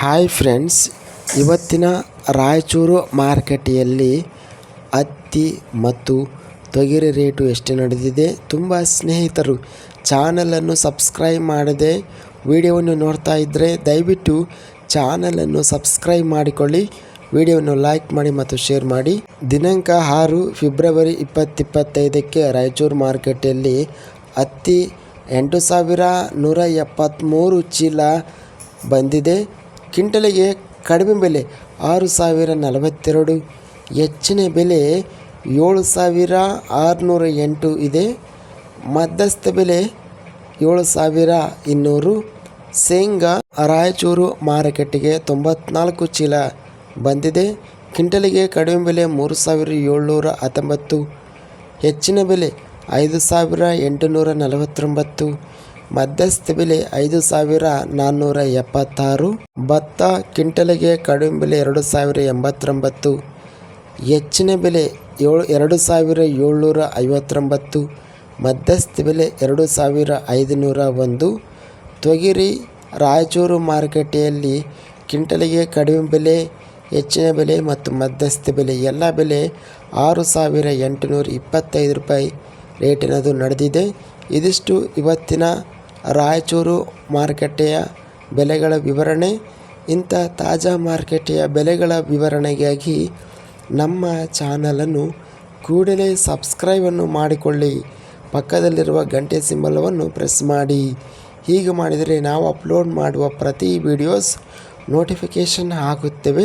Hi friends ಇವತ್ತಿನ ರಾಯಚೂರು ಮಾರುಕಟ್ಟೆಯಲ್ಲಿ ಹತ್ತಿ ಮತ್ತು ತೊಗರಿ ರೇಟು ಎಷ್ಟು ನಡೆದಿದೆ, ತುಂಬ ಸ್ನೇಹಿತರು ಚಾನಲನ್ನು ಸಬ್ಸ್ಕ್ರೈಬ್ ಮಾಡದೆ ವಿಡಿಯೋವನ್ನು ನೋಡ್ತಾ ಇದ್ದರೆ ದಯವಿಟ್ಟು ಚಾನಲನ್ನು ಸಬ್ಸ್ಕ್ರೈಬ್ ಮಾಡಿಕೊಳ್ಳಿ, ವಿಡಿಯೋವನ್ನು ಲೈಕ್ ಮಾಡಿ ಮತ್ತು ಶೇರ್ ಮಾಡಿ. ದಿನಾಂಕ ಆರು ಫೆಬ್ರವರಿ ಇಪ್ಪತ್ತಿಪ್ಪತ್ತೈದಕ್ಕೆ ರಾಯಚೂರು ಮಾರುಕಟ್ಟೆಯಲ್ಲಿ ಹತ್ತಿ ಎಂಟು ಸಾವಿರ ನೂರ ಎಪ್ಪತ್ತ್ಮೂರು ಚೀಲ ಬಂದಿದೆ. ಕ್ವಿಂಟಲಿಗೆ ಕಡಿಮೆ ಬೆಲೆ ಆರು ಸಾವಿರ ನಲವತ್ತೆರಡು, ಹೆಚ್ಚಿನ ಬೆಲೆ ಏಳು ಸಾವಿರ ಆರುನೂರ ಎಂಟು ಇದೆ. ಮಧ್ಯಸ್ಥ ಬೆಲೆ ಏಳು ಸಾವಿರ ಇನ್ನೂರು. ಶೇಂಗಾ ರಾಯಚೂರು ಮಾರುಕಟ್ಟೆಗೆ ತೊಂಬತ್ನಾಲ್ಕು ಚೀಲ ಬಂದಿದೆ. ಕ್ವಿಂಟಲಿಗೆ ಕಡಿಮೆ ಬೆಲೆ ಮೂರು ಸಾವಿರ ಏಳ್ನೂರ ಹತ್ತೊಂಬತ್ತು, ಹೆಚ್ಚಿನ ಬೆಲೆ ಐದು ಸಾವಿರ ಎಂಟುನೂರ ನಲವತ್ತೊಂಬತ್ತು ಮಧ್ಯಸ್ಥ ಬೆಲೆ ಐದು ಸಾವಿರ ನಾನ್ನೂರ ಎಪ್ಪತ್ತಾರು, ಭತ್ತ ಕ್ವಿಂಟಲಿಗೆ ಕಡಿಮೆ ಬೆಲೆ ಎರಡು ಸಾವಿರ ಎಂಬತ್ತೊಂಬತ್ತು, ಹೆಚ್ಚಿನ ಬೆಲೆ ಏಳು, ಎರಡು ಸಾವಿರ ಏಳ್ನೂರ ಐವತ್ತೊಂಬತ್ತು, ಮಧ್ಯಸ್ಥ ಬೆಲೆ ಎರಡು ಸಾವಿರ ಐದುನೂರ ಒಂದು. ತೊಗರಿ ರಾಯಚೂರು ಮಾರುಕಟ್ಟೆಯಲ್ಲಿ ಕ್ವಿಂಟಲಿಗೆ ಕಡಿಮೆ ಬೆಲೆ, ಹೆಚ್ಚಿನ ಬೆಲೆ ಮತ್ತು ಮಧ್ಯಸ್ಥ ಬೆಲೆ ಎಲ್ಲ ಬೆಲೆ ಆರು ಸಾವಿರ ಎಂಟುನೂರ ಇಪ್ಪತ್ತೈದು ರೂಪಾಯಿ ರೇಟಿನದು ನಡೆದಿದೆ. ಇದಿಷ್ಟು ಇವತ್ತಿನ ರಾಯಚೂರು ಮಾರುಕಟ್ಟೆಯ ಬೆಲೆಗಳ ವಿವರಣೆ, ಇಂಥ ತಾಜಾ ಮಾರುಕಟ್ಟೆಯ ಬೆಲೆಗಳ ವಿವರಣೆಗಾಗಿ ನಮ್ಮ ಚಾನಲನ್ನು ಕೂಡಲೇ ಸಬ್ಸ್ಕ್ರೈಬನ್ನು ಮಾಡಿಕೊಳ್ಳಿ. ಪಕ್ಕದಲ್ಲಿರುವ ಗಂಟೆ ಸಿಂಬಲವನ್ನು ಪ್ರೆಸ್ ಮಾಡಿ. ಹೀಗೆ ಮಾಡಿದರೆ ನಾವು ಅಪ್ಲೋಡ್ ಮಾಡುವ ಪ್ರತಿ ವಿಡಿಯೋಸ್ ನೋಟಿಫಿಕೇಷನ್ ಹಾಕುತ್ತೇವೆ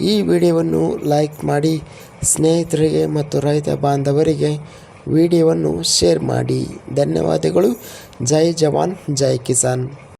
ಈ ವಿಡಿಯೋವನ್ನು ಲೈಕ್ ಮಾಡಿ. ಸ್ನೇಹಿತರಿಗೆ ಮತ್ತು ರೈತ ಬಾಂಧವರಿಗೆ ವಿಡಿಯೋವನ್ನು ಶೇರ್ ಮಾಡಿ. ಧನ್ಯವಾದಗಳು. ಜೈ ಜವಾನ್ ಜೈ ಕಿಸಾನ್.